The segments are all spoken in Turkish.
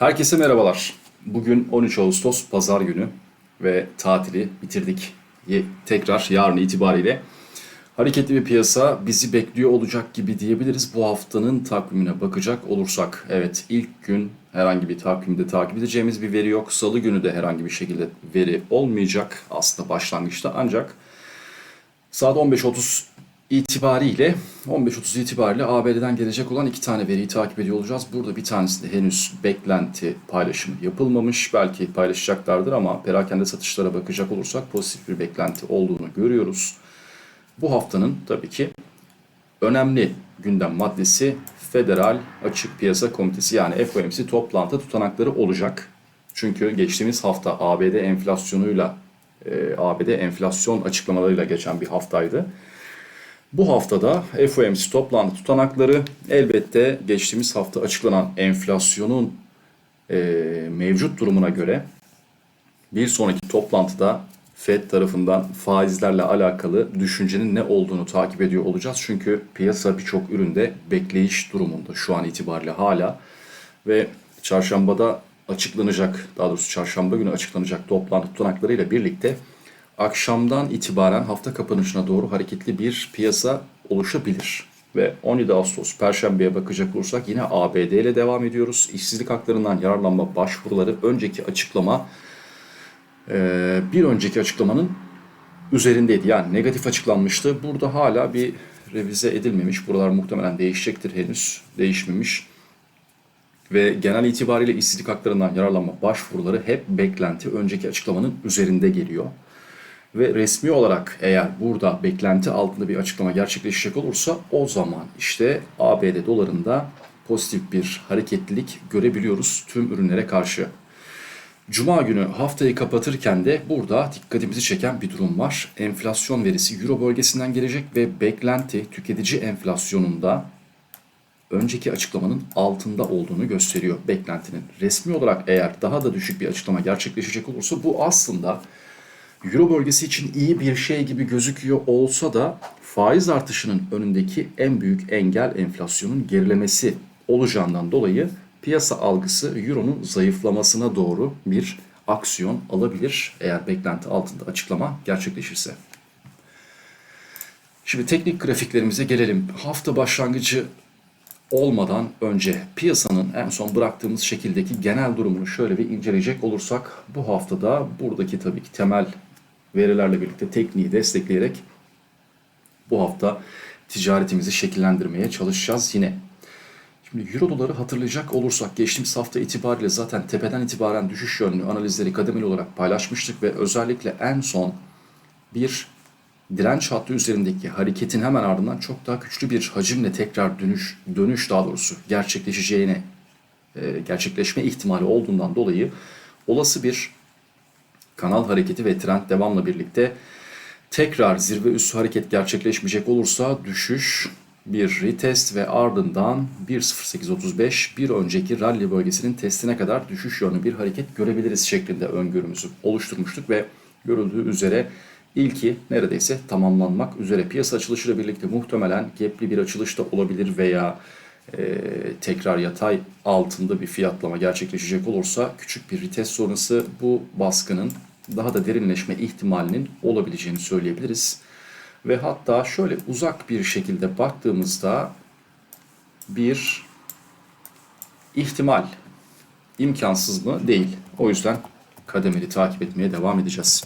Herkese merhabalar. Bugün 13 Ağustos Pazar günü ve tatili bitirdik. Tekrar yarın itibariyle hareketli bir piyasa bizi bekliyor olacak gibi diyebiliriz. Bu haftanın takvimine bakacak olursak, evet ilk gün herhangi bir takvimde takip edeceğimiz bir veri yok. Salı günü de herhangi bir şekilde veri olmayacak aslında başlangıçta ancak Saat 15.30 itibariyle 15.30 itibariyle ABD'den gelecek olan iki tane veriyi takip ediyor olacağız. Burada bir tanesi de henüz beklenti paylaşımı yapılmamış. Belki paylaşacaklardır ama perakende satışlara bakacak olursak pozitif bir beklenti olduğunu görüyoruz. Bu haftanın tabii ki önemli gündem maddesi Federal Açık Piyasa Komitesi yani FOMC toplantı tutanakları olacak. Çünkü geçtiğimiz hafta ABD enflasyonuyla e, ABD enflasyon açıklamalarıyla geçen bir haftaydı. Bu haftada FOMC toplantı tutanakları elbette geçtiğimiz hafta açıklanan enflasyonun e, mevcut durumuna göre bir sonraki toplantıda Fed tarafından faizlerle alakalı düşüncenin ne olduğunu takip ediyor olacağız. Çünkü piyasa birçok üründe bekleyiş durumunda şu an itibariyle hala ve çarşambada açıklanacak, daha doğrusu çarşamba günü açıklanacak toplantı tutanaklarıyla birlikte akşamdan itibaren hafta kapanışına doğru hareketli bir piyasa oluşabilir. Ve 17 Ağustos Perşembe'ye bakacak olursak yine ABD ile devam ediyoruz. İşsizlik haklarından yararlanma başvuruları önceki açıklama e, bir önceki açıklamanın üzerindeydi. Yani negatif açıklanmıştı. Burada hala bir revize edilmemiş. Buralar muhtemelen değişecektir henüz. Değişmemiş. Ve genel itibariyle işsizlik haklarından yararlanma başvuruları hep beklenti önceki açıklamanın üzerinde geliyor. Ve resmi olarak eğer burada beklenti altında bir açıklama gerçekleşecek olursa o zaman işte ABD dolarında pozitif bir hareketlilik görebiliyoruz tüm ürünlere karşı. Cuma günü haftayı kapatırken de burada dikkatimizi çeken bir durum var. Enflasyon verisi Euro bölgesinden gelecek ve beklenti tüketici enflasyonunda önceki açıklamanın altında olduğunu gösteriyor beklentinin. Resmi olarak eğer daha da düşük bir açıklama gerçekleşecek olursa bu aslında Euro bölgesi için iyi bir şey gibi gözüküyor olsa da faiz artışının önündeki en büyük engel enflasyonun gerilemesi olacağından dolayı piyasa algısı Euro'nun zayıflamasına doğru bir aksiyon alabilir eğer beklenti altında açıklama gerçekleşirse. Şimdi teknik grafiklerimize gelelim. Hafta başlangıcı olmadan önce piyasanın en son bıraktığımız şekildeki genel durumunu şöyle bir inceleyecek olursak bu haftada buradaki tabii ki temel verilerle birlikte tekniği destekleyerek bu hafta ticaretimizi şekillendirmeye çalışacağız yine. Şimdi Euro doları hatırlayacak olursak geçtiğimiz hafta itibariyle zaten tepeden itibaren düşüş yönlü analizleri kademeli olarak paylaşmıştık ve özellikle en son bir direnç hattı üzerindeki hareketin hemen ardından çok daha güçlü bir hacimle tekrar dönüş, dönüş daha doğrusu gerçekleşeceğine, e, gerçekleşme ihtimali olduğundan dolayı olası bir kanal hareketi ve trend devamla birlikte tekrar zirve üstü hareket gerçekleşmeyecek olursa düşüş bir retest ve ardından 1.0835 bir önceki rally bölgesinin testine kadar düşüş yönlü bir hareket görebiliriz şeklinde öngörümüzü oluşturmuştuk ve görüldüğü üzere ilki neredeyse tamamlanmak üzere. Piyasa açılışıyla birlikte muhtemelen gapli bir açılış da olabilir veya e, tekrar yatay altında bir fiyatlama gerçekleşecek olursa küçük bir retest sonrası bu baskının daha da derinleşme ihtimalinin olabileceğini söyleyebiliriz. Ve hatta şöyle uzak bir şekilde baktığımızda bir ihtimal imkansız mı? Değil. O yüzden kademeli takip etmeye devam edeceğiz.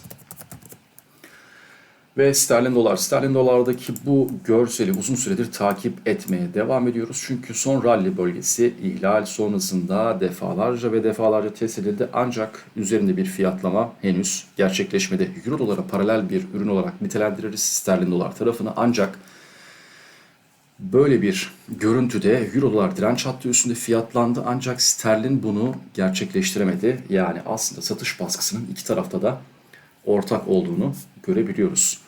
Ve sterlin dolar. Sterlin dolardaki bu görseli uzun süredir takip etmeye devam ediyoruz. Çünkü son rally bölgesi ihlal sonrasında defalarca ve defalarca test edildi. Ancak üzerinde bir fiyatlama henüz gerçekleşmedi. Euro dolara paralel bir ürün olarak nitelendiririz sterlin dolar tarafını. Ancak böyle bir görüntüde Euro dolar direnç hattı üstünde fiyatlandı. Ancak sterlin bunu gerçekleştiremedi. Yani aslında satış baskısının iki tarafta da ortak olduğunu görebiliyoruz.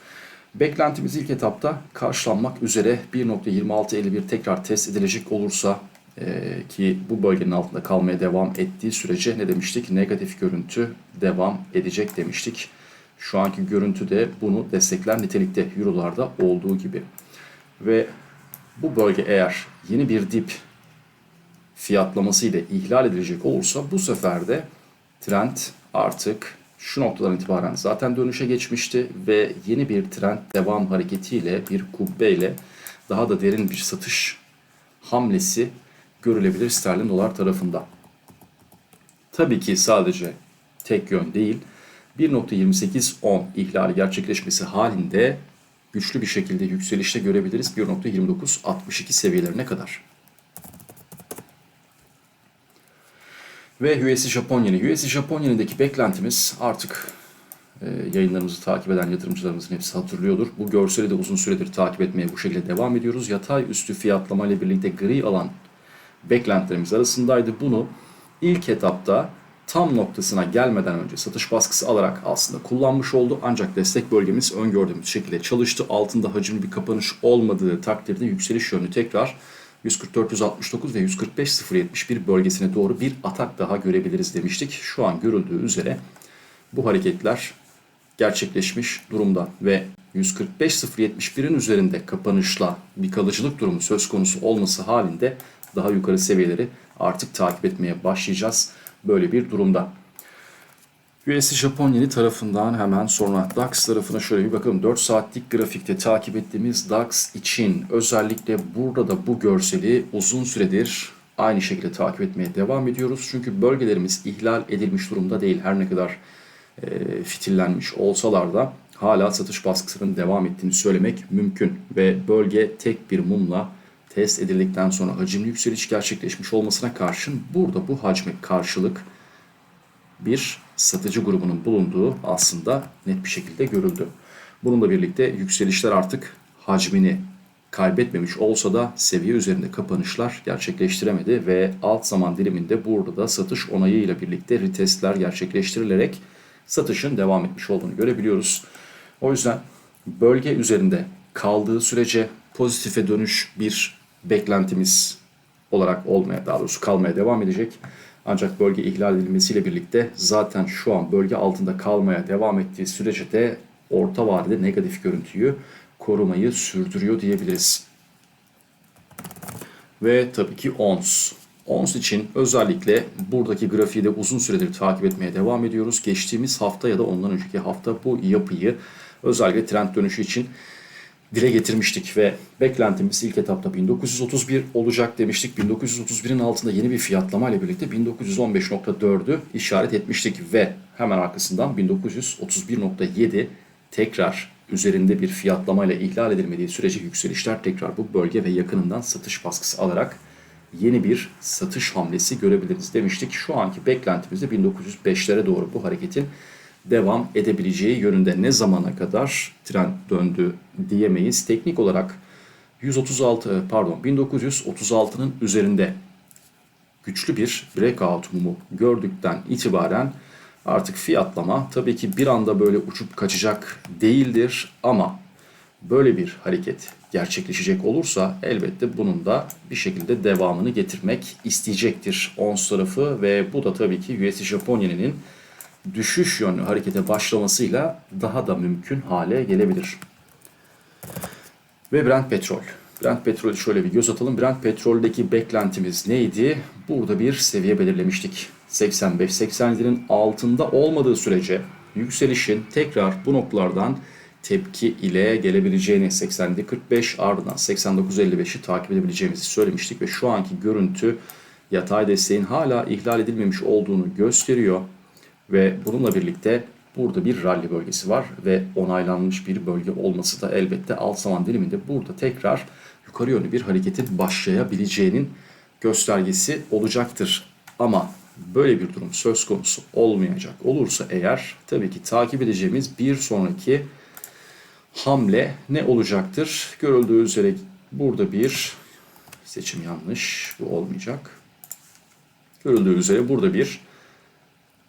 Beklentimiz ilk etapta karşılanmak üzere 1.2651 tekrar test edilecek olursa e, ki bu bölgenin altında kalmaya devam ettiği sürece ne demiştik? Negatif görüntü devam edecek demiştik. Şu anki görüntü de bunu destekler nitelikte Euro'larda olduğu gibi. Ve bu bölge eğer yeni bir dip fiyatlaması ile ihlal edilecek olursa bu sefer de trend artık şu noktadan itibaren zaten dönüşe geçmişti ve yeni bir trend devam hareketiyle bir kubbeyle daha da derin bir satış hamlesi görülebilir sterlin dolar tarafında. Tabii ki sadece tek yön değil. 1.2810 ihlali gerçekleşmesi halinde güçlü bir şekilde yükselişte görebiliriz 1.2962 seviyelerine kadar. Ve USD Japon yeni. USD Japon yenideki beklentimiz artık e, yayınlarımızı takip eden yatırımcılarımızın hepsi hatırlıyordur. Bu görseli de uzun süredir takip etmeye bu şekilde devam ediyoruz. Yatay üstü fiyatlama ile birlikte gri alan beklentilerimiz arasındaydı. Bunu ilk etapta tam noktasına gelmeden önce satış baskısı alarak aslında kullanmış oldu. Ancak destek bölgemiz öngördüğümüz şekilde çalıştı. Altında hacimli bir kapanış olmadığı takdirde yükseliş yönü tekrar 144.69 ve 145.071 bölgesine doğru bir atak daha görebiliriz demiştik. Şu an görüldüğü üzere bu hareketler gerçekleşmiş durumda ve 145.071'in üzerinde kapanışla bir kalıcılık durumu söz konusu olması halinde daha yukarı seviyeleri artık takip etmeye başlayacağız böyle bir durumda. USD Japon yeni tarafından hemen sonra DAX tarafına şöyle bir bakalım. 4 saatlik grafikte takip ettiğimiz DAX için özellikle burada da bu görseli uzun süredir aynı şekilde takip etmeye devam ediyoruz. Çünkü bölgelerimiz ihlal edilmiş durumda değil. Her ne kadar e, fitillenmiş olsalar da hala satış baskısının devam ettiğini söylemek mümkün. Ve bölge tek bir mumla test edildikten sonra hacimli yükseliş gerçekleşmiş olmasına karşın burada bu hacme karşılık bir satıcı grubunun bulunduğu aslında net bir şekilde görüldü. Bununla birlikte yükselişler artık hacmini kaybetmemiş olsa da seviye üzerinde kapanışlar gerçekleştiremedi ve alt zaman diliminde burada da satış onayıyla birlikte retestler gerçekleştirilerek satışın devam etmiş olduğunu görebiliyoruz. O yüzden bölge üzerinde kaldığı sürece pozitife dönüş bir beklentimiz olarak olmaya daha doğrusu kalmaya devam edecek. Ancak bölge ihlal edilmesiyle birlikte zaten şu an bölge altında kalmaya devam ettiği sürece de orta vadede negatif görüntüyü korumayı sürdürüyor diyebiliriz. Ve tabii ki ONS. ONS için özellikle buradaki grafiği de uzun süredir takip etmeye devam ediyoruz. Geçtiğimiz hafta ya da ondan önceki hafta bu yapıyı özellikle trend dönüşü için dile getirmiştik ve beklentimiz ilk etapta 1931 olacak demiştik. 1931'in altında yeni bir fiyatlama ile birlikte 1915.4'ü işaret etmiştik ve hemen arkasından 1931.7 tekrar üzerinde bir fiyatlama ile ihlal edilmediği sürece yükselişler tekrar bu bölge ve yakınından satış baskısı alarak yeni bir satış hamlesi görebiliriz demiştik. Şu anki beklentimiz de 1905'lere doğru bu hareketin devam edebileceği yönünde ne zamana kadar trend döndü diyemeyiz. Teknik olarak 136 pardon 1936'nın üzerinde güçlü bir breakout mumu gördükten itibaren artık fiyatlama tabii ki bir anda böyle uçup kaçacak değildir ama böyle bir hareket gerçekleşecek olursa elbette bunun da bir şekilde devamını getirmek isteyecektir ons tarafı ve bu da tabii ki USD Japonya'nın düşüş yönlü harekete başlamasıyla daha da mümkün hale gelebilir. Ve Brent petrol. Brent petrolü şöyle bir göz atalım. Brent petroldeki beklentimiz neydi? Burada bir seviye belirlemiştik. 85-87'nin altında olmadığı sürece yükselişin tekrar bu noktalardan tepki ile gelebileceğini 87-45 ardından 89-55'i takip edebileceğimizi söylemiştik ve şu anki görüntü yatay desteğin hala ihlal edilmemiş olduğunu gösteriyor. Ve bununla birlikte burada bir rally bölgesi var ve onaylanmış bir bölge olması da elbette alt zaman diliminde burada tekrar yukarı yönlü bir hareketin başlayabileceğinin göstergesi olacaktır. Ama böyle bir durum söz konusu olmayacak olursa eğer tabii ki takip edeceğimiz bir sonraki hamle ne olacaktır? Görüldüğü üzere burada bir seçim yanlış bu olmayacak. Görüldüğü üzere burada bir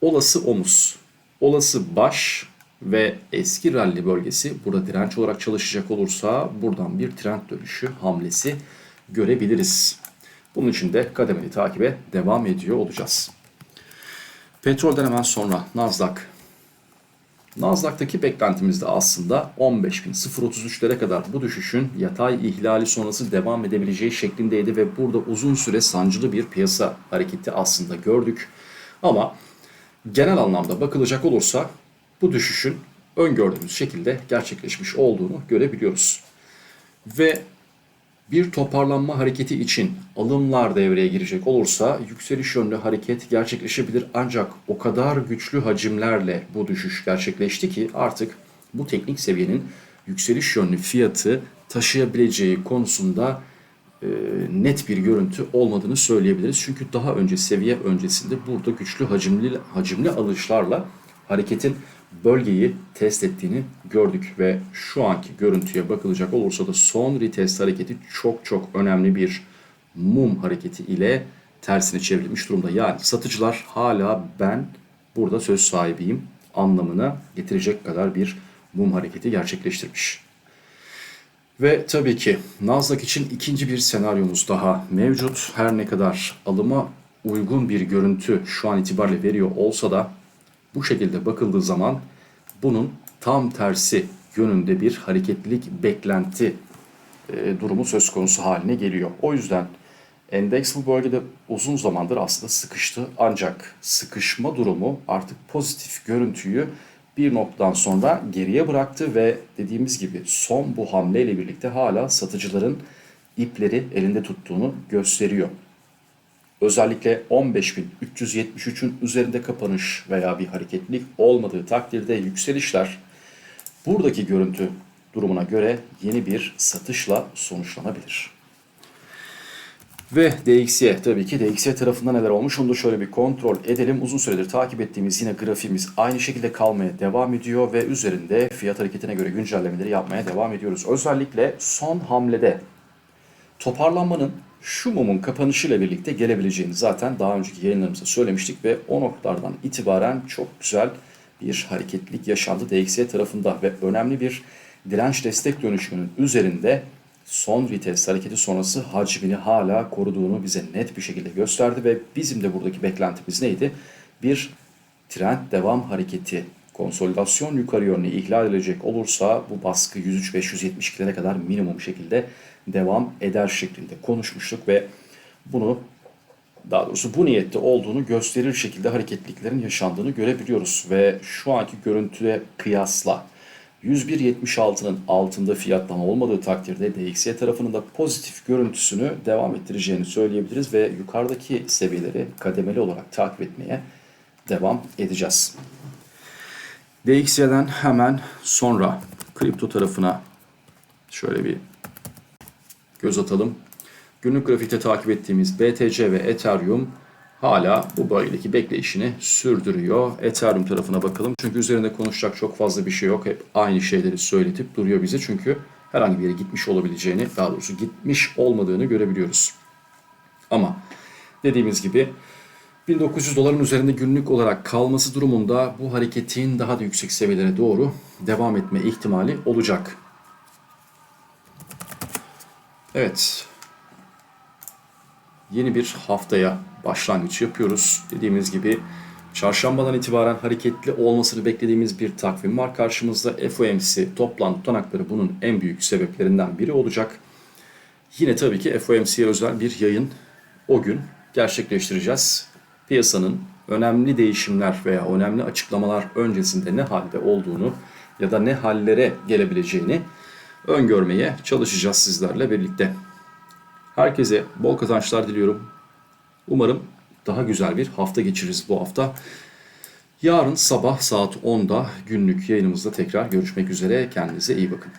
olası omuz, olası baş ve eski rally bölgesi burada direnç olarak çalışacak olursa buradan bir trend dönüşü hamlesi görebiliriz. Bunun için de kademeli takibe devam ediyor olacağız. Petrolden hemen sonra Nasdaq. Nasdaq'taki beklentimiz de aslında 15.033'lere kadar bu düşüşün yatay ihlali sonrası devam edebileceği şeklindeydi ve burada uzun süre sancılı bir piyasa hareketi aslında gördük. Ama genel anlamda bakılacak olursa bu düşüşün öngördüğümüz şekilde gerçekleşmiş olduğunu görebiliyoruz. Ve bir toparlanma hareketi için alımlar devreye girecek olursa yükseliş yönlü hareket gerçekleşebilir ancak o kadar güçlü hacimlerle bu düşüş gerçekleşti ki artık bu teknik seviyenin yükseliş yönlü fiyatı taşıyabileceği konusunda e, net bir görüntü olmadığını söyleyebiliriz. Çünkü daha önce seviye öncesinde burada güçlü hacimli hacimli alışlarla hareketin bölgeyi test ettiğini gördük ve şu anki görüntüye bakılacak olursa da son retest hareketi çok çok önemli bir mum hareketi ile tersine çevrilmiş durumda. Yani satıcılar hala ben burada söz sahibiyim anlamına getirecek kadar bir mum hareketi gerçekleştirmiş. Ve tabii ki Nasdaq için ikinci bir senaryomuz daha mevcut. Her ne kadar alıma uygun bir görüntü şu an itibariyle veriyor olsa da bu şekilde bakıldığı zaman bunun tam tersi yönünde bir hareketlilik beklenti e, durumu söz konusu haline geliyor. O yüzden endeks bu bölgede uzun zamandır aslında sıkıştı ancak sıkışma durumu artık pozitif görüntüyü bir noktadan sonra geriye bıraktı ve dediğimiz gibi son bu hamleyle birlikte hala satıcıların ipleri elinde tuttuğunu gösteriyor. Özellikle 15.373'ün üzerinde kapanış veya bir hareketlilik olmadığı takdirde yükselişler buradaki görüntü durumuna göre yeni bir satışla sonuçlanabilir. Ve DXY tabii ki DXY tarafında neler olmuş onu da şöyle bir kontrol edelim. Uzun süredir takip ettiğimiz yine grafiğimiz aynı şekilde kalmaya devam ediyor ve üzerinde fiyat hareketine göre güncellemeleri yapmaya devam ediyoruz. Özellikle son hamlede toparlanmanın şu mumun kapanışıyla birlikte gelebileceğini zaten daha önceki yayınlarımızda söylemiştik ve o noktalardan itibaren çok güzel bir hareketlilik yaşandı DXY tarafında ve önemli bir direnç destek dönüşümünün üzerinde son vites hareketi sonrası hacmini hala koruduğunu bize net bir şekilde gösterdi ve bizim de buradaki beklentimiz neydi? Bir trend devam hareketi konsolidasyon yukarı yönlü ihlal edilecek olursa bu baskı 103-572'lere kadar minimum şekilde devam eder şeklinde konuşmuştuk ve bunu daha doğrusu bu niyette olduğunu gösterir şekilde hareketliliklerin yaşandığını görebiliyoruz ve şu anki görüntüye kıyasla 101.76'nın altında fiyatlama olmadığı takdirde DXY tarafının da pozitif görüntüsünü devam ettireceğini söyleyebiliriz ve yukarıdaki seviyeleri kademeli olarak takip etmeye devam edeceğiz. DXY'den hemen sonra kripto tarafına şöyle bir göz atalım. Günlük grafikte takip ettiğimiz BTC ve Ethereum hala bu bölgedeki bekleyişini sürdürüyor. Ethereum tarafına bakalım. Çünkü üzerinde konuşacak çok fazla bir şey yok. Hep aynı şeyleri söyletip duruyor bize. Çünkü herhangi bir yere gitmiş olabileceğini, daha doğrusu gitmiş olmadığını görebiliyoruz. Ama dediğimiz gibi 1900 doların üzerinde günlük olarak kalması durumunda bu hareketin daha da yüksek seviyelere doğru devam etme ihtimali olacak. Evet. Yeni bir haftaya başlangıç yapıyoruz. Dediğimiz gibi çarşambadan itibaren hareketli olmasını beklediğimiz bir takvim var karşımızda. FOMC toplantı tutanakları bunun en büyük sebeplerinden biri olacak. Yine tabii ki FOMC'ye özel bir yayın o gün gerçekleştireceğiz. Piyasanın önemli değişimler veya önemli açıklamalar öncesinde ne halde olduğunu ya da ne hallere gelebileceğini öngörmeye çalışacağız sizlerle birlikte. Herkese bol kazançlar diliyorum. Umarım daha güzel bir hafta geçiririz bu hafta. Yarın sabah saat 10'da günlük yayınımızda tekrar görüşmek üzere. Kendinize iyi bakın.